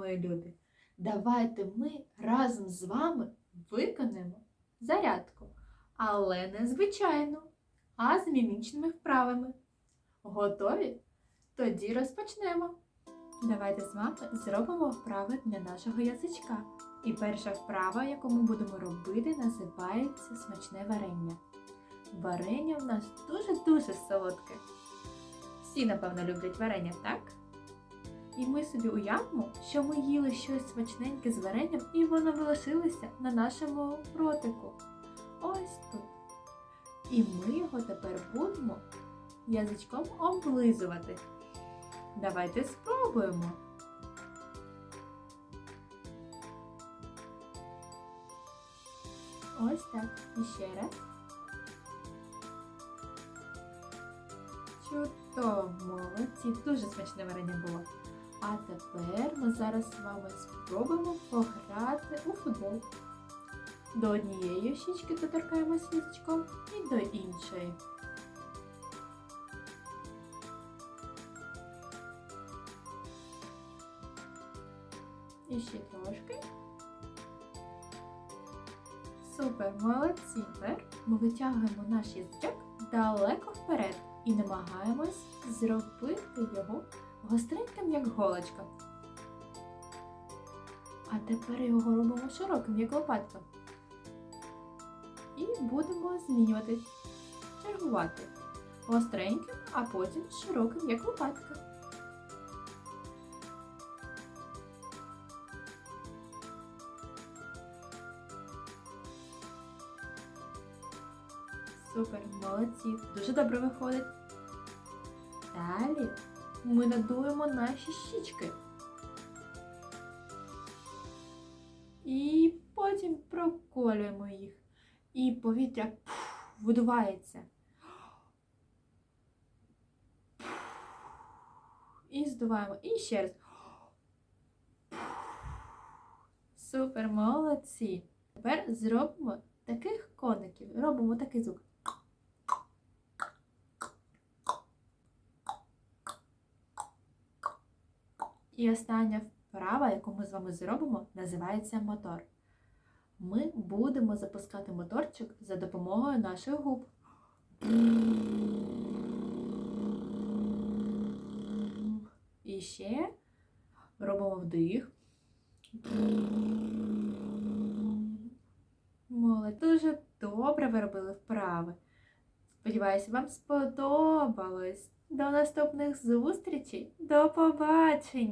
мої любі, давайте ми разом з вами виконаємо зарядку, але не звичайну, а з мімічними вправами. Готові? Тоді розпочнемо. Давайте з вами зробимо вправи для нашого язичка. І перша вправа, яку ми будемо робити, називається смачне варення. Варення в нас дуже-дуже солодке. Всі, напевно, люблять варення, так? І ми собі уявимо, що ми їли щось смачненьке з варенням, і воно залишилося на нашому ротику. Ось тут. І ми його тепер будемо язичком облизувати. Давайте спробуємо. Ось так. І ще раз. Чудово, молодці. Дуже смачне варення було. А тепер ми зараз з вами спробуємо пограти у футбол. До однієї щічки доторкаємось язичком і до іншої. І ще трошки. Супер, молодці. Тепер ми витягуємо наш язичок далеко вперед і намагаємось зробити його гостреньким, як голочка. А тепер його робимо широким, як лопатка. І будемо змінювати, чергувати. Гостреньким, а потім широким, як лопатка. Супер, молодці, дуже добре виходить. Далі ми надуємо наші щічки. І потім проколюємо їх. І повітря видувається. І здуваємо. І ще раз. Супер, молодці. Тепер зробимо таких коників. Робимо такий звук. І остання вправа, яку ми з вами зробимо, називається мотор. Ми будемо запускати моторчик за допомогою наших губ. І ще робимо вдих. Молодь, дуже добре ви робили вправи. Сподіваюся, вам сподобалось. До наступних зустрічей. До побачення!